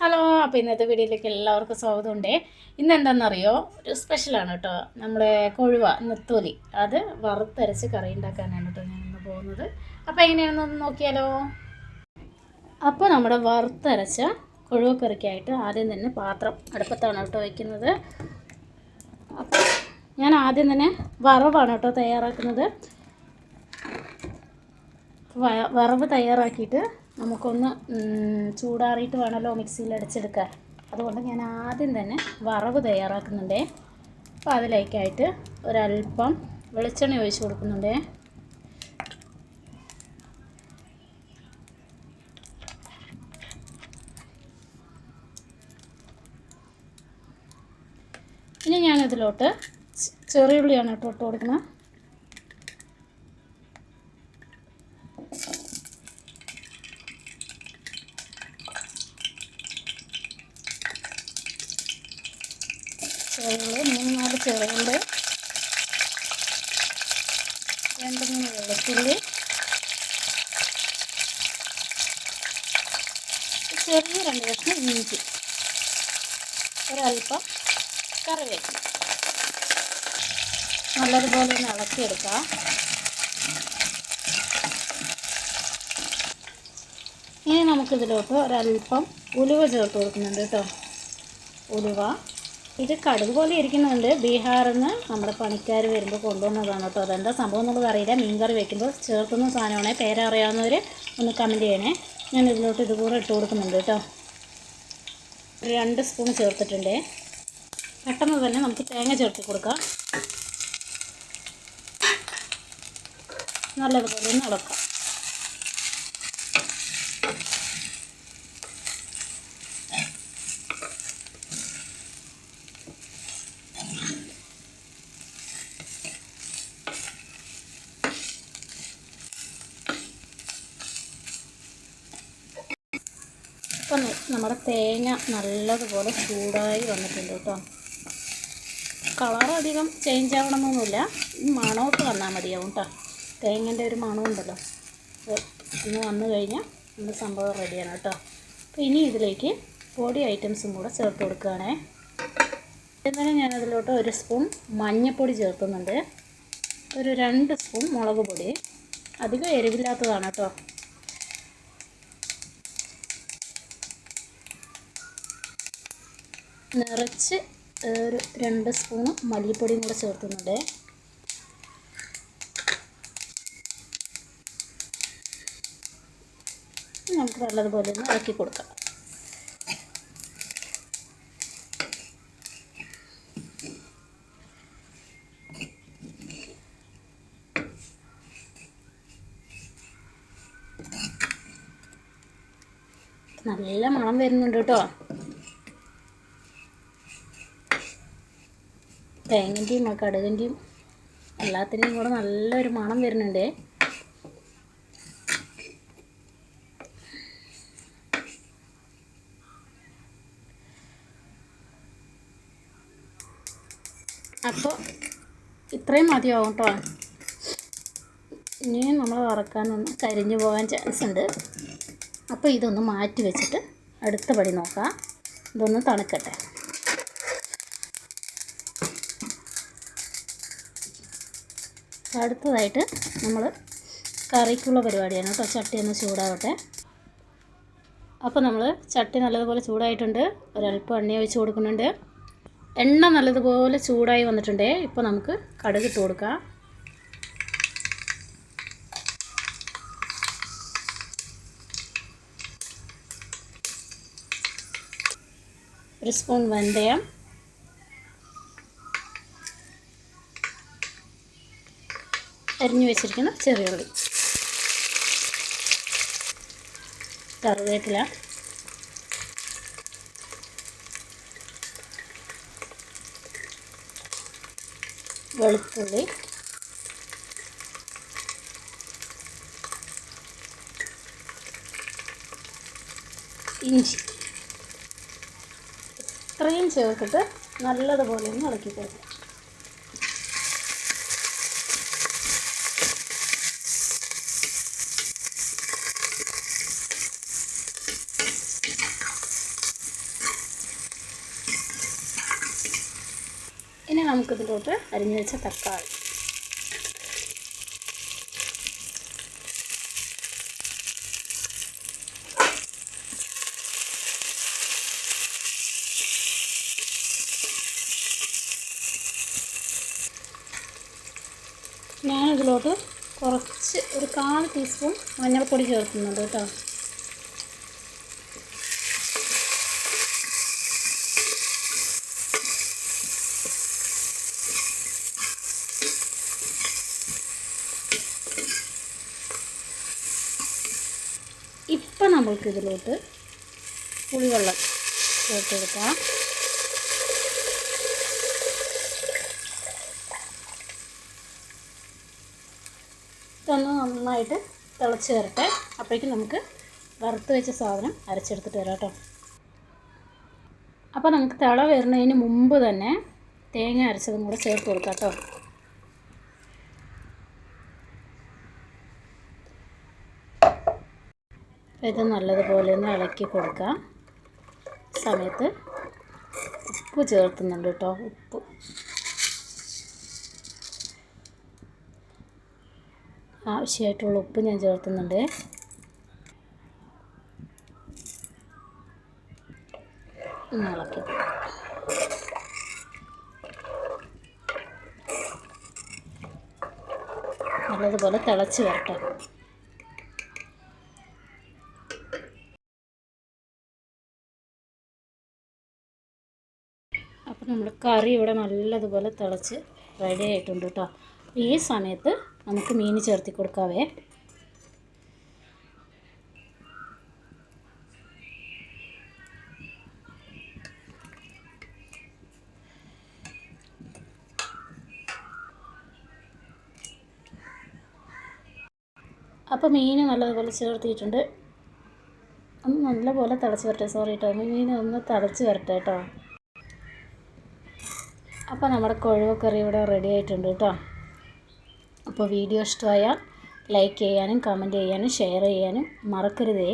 Hello അപ്പോൾ ഇന്നത്തെ വീഡിയോയിലേക്ക് എല്ലാവർക്കും സ്വാഗതമുണ്ട്. ഇന്ന് എന്താണെന്നറിയോ ഒരു സ്പെഷ്യലാണ് കേട്ടോ. നമ്മുടെ കൊഴുവ നെത്തോലി. അത് വറുത്തരച്ച് കറി ഉണ്ടാക്കാനാണ് കേട്ടോ ഞാൻ ഇന്ന് പോകുന്നത് അപ്പോൾ എങ്ങനെയാണെന്നൊന്ന് നോക്കിയാലോ? അപ്പോൾ നമ്മുടെ വറുത്തരച്ച കൊഴുവ കറിക്കായിട്ട് ആദ്യം തന്നെ പാത്രം അടുപ്പത്താണ് കേട്ടോ വയ്ക്കുന്നത് അപ്പോൾ ഞാൻ ആദ്യം തന്നെ വറവാണ് കേട്ടോ തയ്യാറാക്കുന്നത്. വറവ് തയ്യാറാക്കിയിട്ട് നമുക്കൊന്ന് ചൂടാറിയിട്ട് വേണമല്ലോ മിക്സിയിൽ അടിച്ചെടുക്കാൻ. അതുകൊണ്ട് ഞാൻ ആദ്യം തന്നെ വറവ് തയ്യാറാക്കുന്നുണ്ടേ. അപ്പോൾ അതിലേക്കായിട്ട് ഒരല്പം വെളിച്ചെണ്ണ ഒഴിച്ച് കൊടുക്കുന്നുണ്ട്. ഇനി ഞാനിതിലോട്ട് ചെറിയുള്ളിയാണ് ഇട്ടോട്ട് ഇട്ട് കൊടുക്കുന്നത്. ചെറുകൾ മൂന്ന് നാല് ചെറുകൾ രണ്ട് മൂന്ന് വെളുത്തുള്ളി. ചെറിയ രണ്ട് കഷ്ണം ഇഞ്ചി. ഒരൽപ്പം കറിവേപ്പില നല്ലതുപോലെ ഒന്ന് ഇളക്കിയെടുക്കാം. ഇനി നമുക്കിതിലോട്ട് ഒരൽപ്പം ഉലുവ ചേർത്ത് കൊടുക്കുന്നുണ്ട് കേട്ടോ. ഉലുവ. ഇത് കടുക് പോലെ ഇരിക്കുന്നുണ്ട്. ബീഹാറിൽ നിന്ന് നമ്മുടെ പണിക്കാർ വരുമ്പോൾ കൊണ്ടുവന്നതാണ് കേട്ടോ. അതെന്താ സംഭവം എന്നുള്ളത് അറിയില്ല. മീൻകറി വെക്കുമ്പോൾ ചേർക്കുന്ന സാധനമാണേ. പേരറിയാവുന്നവർ ഒന്ന് കമന്റ് ചെയ്യണേ. ഞാൻ ഇതിലോട്ട് ഇതുകൂടെ ഇട്ട് കൊടുക്കുന്നുണ്ട് കേട്ടോ. രണ്ട് സ്പൂൺ ചേർത്തിട്ടുണ്ട്. പെട്ടെന്ന് തന്നെ നമുക്ക് തേങ്ങ ചേർത്ത് കൊടുക്കാം. നല്ലതുപോലെ ഒന്ന് ഇളക്കാം. ഇപ്പം നമ്മുടെ തേങ്ങ നല്ലതുപോലെ ചൂടായി വന്നിട്ടുണ്ട് കേട്ടോ. കളർ അധികം ചേഞ്ച് ആവണമെന്നൊന്നുമില്ല മണമൊക്കെ വന്നാൽ മതിയാവും കേട്ടോ. തേങ്ങന്റെ ഒരു മണമുണ്ടല്ലോ. ഒന്ന് വന്നു കഴിഞ്ഞാൽ നമ്മുടെ സംഭവം റെഡിയാണ് കേട്ടോ. അപ്പോൾ ഇനി ഇതിലേക്ക് പൊടി ഐറ്റംസും കൂടെ ചേർത്ത് കൊടുക്കുകയാണേ. എന്നാലും ഞാനതിലോട്ട് ഒരു സ്പൂൺ മഞ്ഞൾപ്പൊടി ചേർക്കുന്നുണ്ട്. ഒരു രണ്ട് സ്പൂൺ മുളക് പൊടി. അധികം എരിവില്ലാത്തതാണ് കേട്ടോ. നിറച്ച് ഒരു രണ്ട് സ്പൂൺ മല്ലിപ്പൊടിയും കൂടെ ചേർക്കുന്നുണ്ട്. നമുക്ക് നല്ലതുപോലെ ഒന്ന് ഇളക്കി കൊടുക്കാം. നല്ല മണം വരുന്നുണ്ട് കേട്ടോ. തേങ്ങന്റെയും കടുകന്റെയും എല്ലാത്തിന്റെയും കൂടെ നല്ലൊരു മണം വരുന്നുണ്ട്. അപ്പോൾ ഇത്രയും മതിയാവും കേട്ടോ ഇനി നമ്മൾ വറക്കാനൊന്ന് കരിഞ്ഞു പോകാൻ ചാൻസ് ഉണ്ട്. അപ്പോൾ ഇതൊന്ന് മാറ്റി വെച്ചിട്ട് അടുത്ത പടി നോക്കാം. ഇതൊന്ന് തണുക്കട്ടെ. അടുത്തതായിട്ട് നമ്മൾ കറിക്കുള്ള പരിപാടിയാണ് കേട്ടോ. ചട്ടി ഒന്ന് ചൂടാവട്ടെ. അപ്പോൾ നമ്മൾ ചട്ടി നല്ലതുപോലെ ചൂടായിട്ടുണ്ട്. ഒരല്പം എണ്ണ ഒഴിച്ച് കൊടുക്കുന്നുണ്ട്. എണ്ണ നല്ലതുപോലെ ചൂടായി വന്നിട്ടുണ്ട്. ഇപ്പോൾ നമുക്ക് കടുക് ഇട്ട് കൊടുക്കാം. ഒരു സ്പൂൺ വെന്തയം. അരിഞ്ഞു വെച്ചിരിക്കുന്ന ചെറിയുള്ളി കറിവേപ്പില വെളുത്തുള്ളി. ഇഞ്ചി. ഇത്രയും ചേർത്തിട്ട് നല്ലതുപോലെ ഒന്ന് ഇളക്കി കൊടുക്കുക നമുക്കിതിലോട്ട് അരിഞ്ഞു വെച്ച തക്കാളി. ഞാനിതിലോട്ട് കുറച്ച് ഒരു കാൽ ടീസ്പൂൺ മഞ്ഞൾപ്പൊടി ചേർക്കുന്നുണ്ട് കേട്ടോ. ഇപ്പം നമ്മൾക്കിതിലോട്ട് പുളിവെള്ളം ചേർത്തെടുക്കാം. ഇതൊന്ന് നന്നായിട്ട് തിളച്ച് വരട്ടെ. അപ്പോഴേക്കും നമുക്ക് വറുത്ത് വെച്ച സാധനം അരച്ചെടുത്തിട്ട് വരാം കേട്ടോ. അപ്പോൾ നമുക്ക് തിള വരുന്നതിന് മുമ്പ് തന്നെ തേങ്ങ അരച്ചതും കൂടെ ചേർത്ത് കൊടുക്കാം കേട്ടോ. ഇത് നല്ലതുപോലെ ഒന്ന് ഇളക്കി കൊടുക്കാം. സമയത്ത് ഉപ്പ് ചേർക്കുന്നുണ്ട് കേട്ടോ ഉപ്പ്. ആവശ്യമായിട്ടുള്ള ഉപ്പ് ഞാൻ ചേർക്കുന്നുണ്ട്. ഇളക്കി നല്ലതുപോലെ തിളച്ച് വരട്ടെ. നമ്മുടെ കറി ഇവിടെ നല്ലതുപോലെ തിളച്ച് റെഡി ആയിട്ടുണ്ട് കേട്ടോ ഈ സമയത്ത് നമുക്ക് മീൻ ചേർത്തി കൊടുക്കാവേ. അപ്പോൾ മീൻ നല്ലതുപോലെ ചേർത്തിയിട്ടുണ്ട്. ഒന്ന് നല്ലപോലെ തിളച്ച് വരട്ടെ. സോറി കേട്ടോ മീൻ ഒന്ന് തിളച്ച് വരട്ടെ കേട്ടോ അപ്പോൾ നമ്മുടെ കൊഴുവക്കറി ഇവിടെ റെഡി ആയിട്ടുണ്ട് കേട്ടോ. അപ്പോൾ വീഡിയോ ഇഷ്ടമായാൽ ലൈക്ക് ചെയ്യാനും കമന്റ് ചെയ്യാനും ഷെയർ ചെയ്യാനും മറക്കരുതേ.